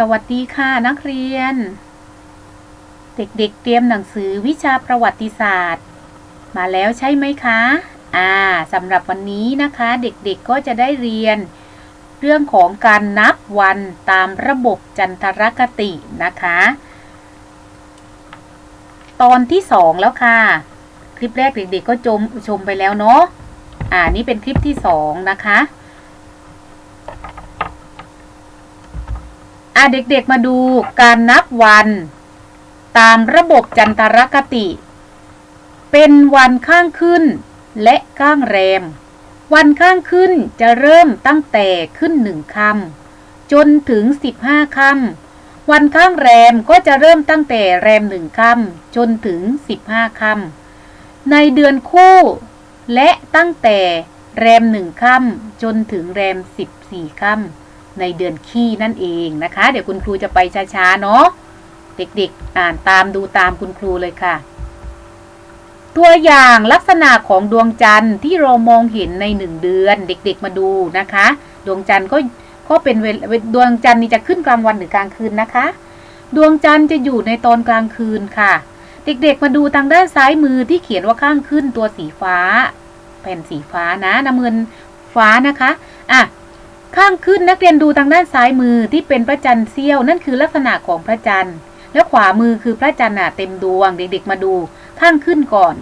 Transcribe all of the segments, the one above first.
สวัสดีค่ะนักเรียน เด็กๆ เตรียมหนังสือวิชาประวัติศาสตร์ มาแล้วใช่ไหมคะ อ่าสำหรับวันนี้นะคะ เด็กๆก็จะได้เรียน เรื่องของการนับวันตามระบบจันทรคตินะคะ ตอนที่สองแล้วค่ะ คลิปแรกเด็กๆ ก็ชมชมไปแล้วเนาะอ่านี่เป็นคลิปที่สองนะคะ อะเด็กๆมาดูการนับวัน ตามระบบจันทรคติ เป็นวันข้างขึ้นและข้างแรม วันข้างขึ้นจะเริ่มตั้งแต่ขึ้นหนึ่งคำจนถึงสิบห้าคำวันข้างแรมก็จะเริ่มตั้งแต่แรมหนึ่งคำจนถึงสิบห้าคำในเดือนคู่ และตั้งแต่แรมหนึ่งค่ำจนถึงแรมสิบสี่ค่ำ ในเดือนขี้นั่นเองนะคะ เดี๋ยวคุณครูจะไปช้าๆเนาะเด็กๆ อ่านตามดูตามคุณครูเลยค่ะ ตัวอย่างลักษณะของดวงจันทร์ที่เรามองเห็นในหนึ่งเดือน เด็กๆมาดูนะคะ ดวงจันทร์ก็ก็เป็นเวดวงจันทร์นี้จะขึ้นกลางวันหรือกลางคืนนะคะ ดวงจันทร์จะอยู่ในตอนกลางคืนค่ะ เด็กๆมาดูทางด้านซ้ายมือที่เขียนว่าข้างขึ้นตัวสีฟ้า แผ่นสีฟ้านะน้ำเงินฟ้านะคะอะ ข้างขึ้นนักเรียนดูทางด้านซ้ายมือที่เป็นพระจันทร์เสี้ยวนั่นคือลักษณะของพระจันทร์ แล้วขวามือคือพระจันทร์อะเต็มดวงเด็กๆมาดู ข้างขึ้นก่อน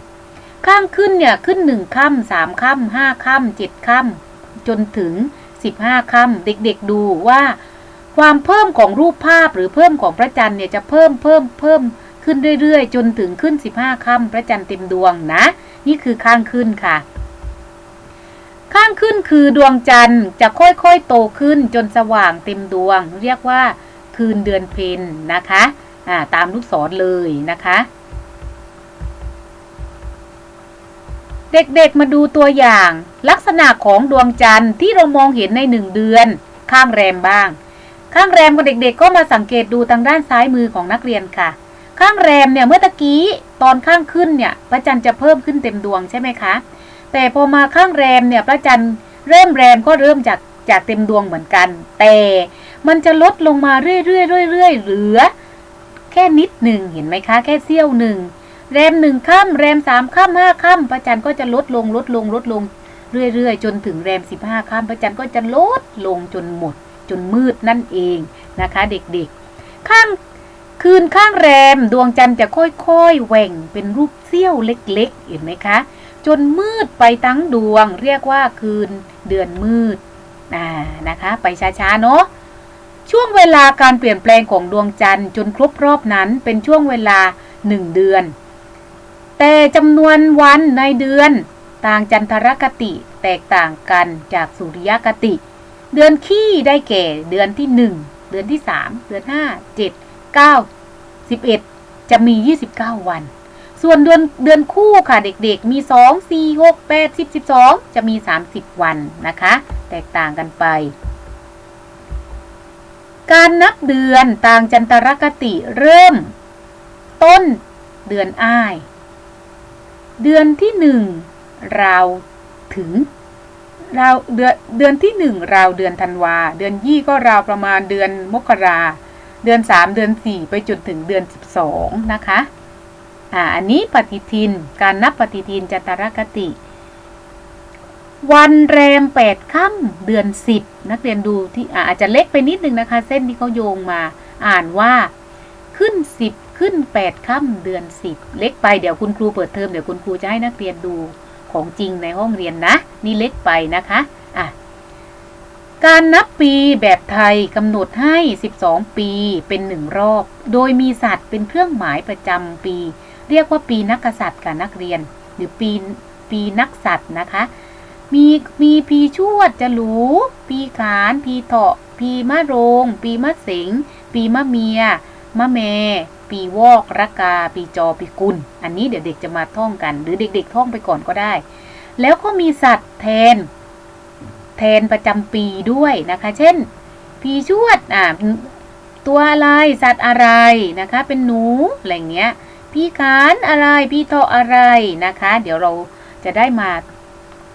ข้างขึ้นเนี่ยขึ้นหนึ่งค่ำสามค่ำห้าค่ำเจ็ดค่ำจนถึงสิบห้าค่ำเด็กๆดูว่า ความเพิ่มของรูปภาพหรือเพิ่มของพระจันทร์เนี่ยจะเพิ่มเพิ่มเพิ่มขึ้นเรื่อยๆ จนถึงขึ้น15ค่ำพระจันทร์เต็มดวงนะ นี่คือข้างขึ้นค่ะ ข้างขึ้นคือดวงจันทร์จะค่อยๆโตขึ้นจนสว่างเต็มดวง เรียกว่าคืนเดือนเพ็ญนะคะอ่าตามลูกศรเลยนะคะ เด็กๆมาดูตัวอย่าง ลักษณะของดวงจันทร์ที่เรามองเห็นในหนึ่งเดือน ข้างแรมบ้าง ข้างแรมของเด็กๆ ก็มาสังเกตดูทางด้านซ้ายมือของนักเรียนค่ะ ข้างแรมเนี่ยเมื่อตะกี้ตอนข้างขึ้นเนี่ยพระจันทร์จะเพิ่มขึ้นเต็มดวงใช่ไหมคะ แต่พอมาข้างแรมเนี่ยพระจันทร์เริ่มแรมก็เริ่มจากจากเต็มดวงเหมือนกัน แต่มันจะลดลงมาเรื่อยๆเรื่อยๆเหลือ แค่นิดหนึ่งเห็นไหมคะ แค่เสี้ยวหนึ่งแรมหนึ่งค่ำแรมสามค่ำห้าค่ำพระจันทร์ก็จะลดลงลดลงลดลงเรื่อยๆ จนถึงแรมสิบห้าค่ำพระจันทร์ก็จะลดลงจนหมด จนมืดนั่นเองนะคะ เด็กๆ ข้างคืนข้างแรมดวงจันทร์จะค่อยๆแหว่งเป็นรูปเสี้ยวเล็กๆ เห็นไหมคะ จนมืดไปทั้งดวง เรียกว่าคืนเดือนมืดอ่านะคะ ไปช้าๆเนาะช่วงเวลาการเปลี่ยนแปลงของดวงจันทร์จนครบรอบนั้นเป็นช่วงเวลาหนึ่งเดือน แต่จำนวนวันในเดือนต่างจันทรคติแตกต่างกันจากสุริยคติ เดือนขี้ได้แก่เดือนที่หนึ่งเดือนที่สามเดือนห้าเจ็ดเก้าสิบเอ็ดจะมียี่สิบเก้าวัน ส่วนเดือนเดือนคู่ค่ะเด็กๆ มีสองสี่หกแปดสิบสิบสองจะมีสามสิบวันนะคะ แตกต่างกันไป การนับเดือนต่างจันทรคติเริ่ม ต้นเดือนอ้าย เดือนที่หนึ่งเราถึงเราเดือนเดือนที่หนึ่งเราเดือนธันวา เดือนยี่ก็ราวประมาณเดือนมกรา เดือนสามเดือนสี่ไปจนถึงเดือนสิบสองนะคะ อ่าอันนี้ปฏิทินการนับปฏิทินจันทรคติ วันแรมแปดค่ำเดือนสิบนักเรียนดูที่อาอาจจะเล็กไปนิดนึงนะคะ เส้นที่เขาโยงมาอ่านว่าขึ้นสิบขึ้นแปดค่ำเดือนสิบเล็กไปเดี๋ยวคุณครูเปิดเทอมเดี๋ยวคุณครูจะให้นักเรียนดูของจริงในห้องเรียนนะ นี่เล็กไปนะคะอะการนับปีแบบไทยกำหนดให้ 12 ปีเป็นหนึ่งรอบ โดยมีสัตว์เป็นเครื่องหมายประจำปี เรียกว่าปีนักกษัตริย์กับนักเรียน หรือปีปีนักสัตว์นะคะ มีมีปีชวดจะหลูปีขานปีเถาะปีมะโรง ปีมะเสงปีมะเมีย มะแม ปีวอกระกา ปีจอปีกุล อันนี้เดี๋ยวเด็กจะมาท่องกัน หรือเด็ก ๆ ท่องไปก่อนก็ได้ แล้วก็มีสัตว์แทน แทนประจำปีด้วยนะคะ เช่น ปีชวดอ่าตัวอะไรสัตว์อะไรนะคะ เป็นหนูอะไรเงี้ย พี่ขานอะไรพี่เถาะอะไรนะคะ เดี๋ยวเราจะได้มา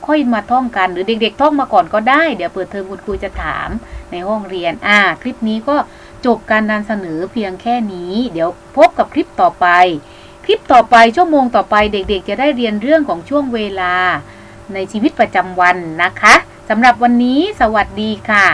ค่อยมาท่องกันหรือเด็กๆท่องมาก่อนก็ได้ เดี๋ยวเปิดเทอมคุณครูจะถามในห้องเรียนอ่าคลิปนี้ก็จบการนำเสนอเพียงแค่นี้ เดี๋ยวพบกับคลิปต่อไป คลิปต่อไปชั่วโมงต่อไปเด็กๆ จะได้เรียนเรื่องของช่วงเวลา ในชีวิตประจำวันนะคะสำหรับวันนี้สวัสดีค่ะ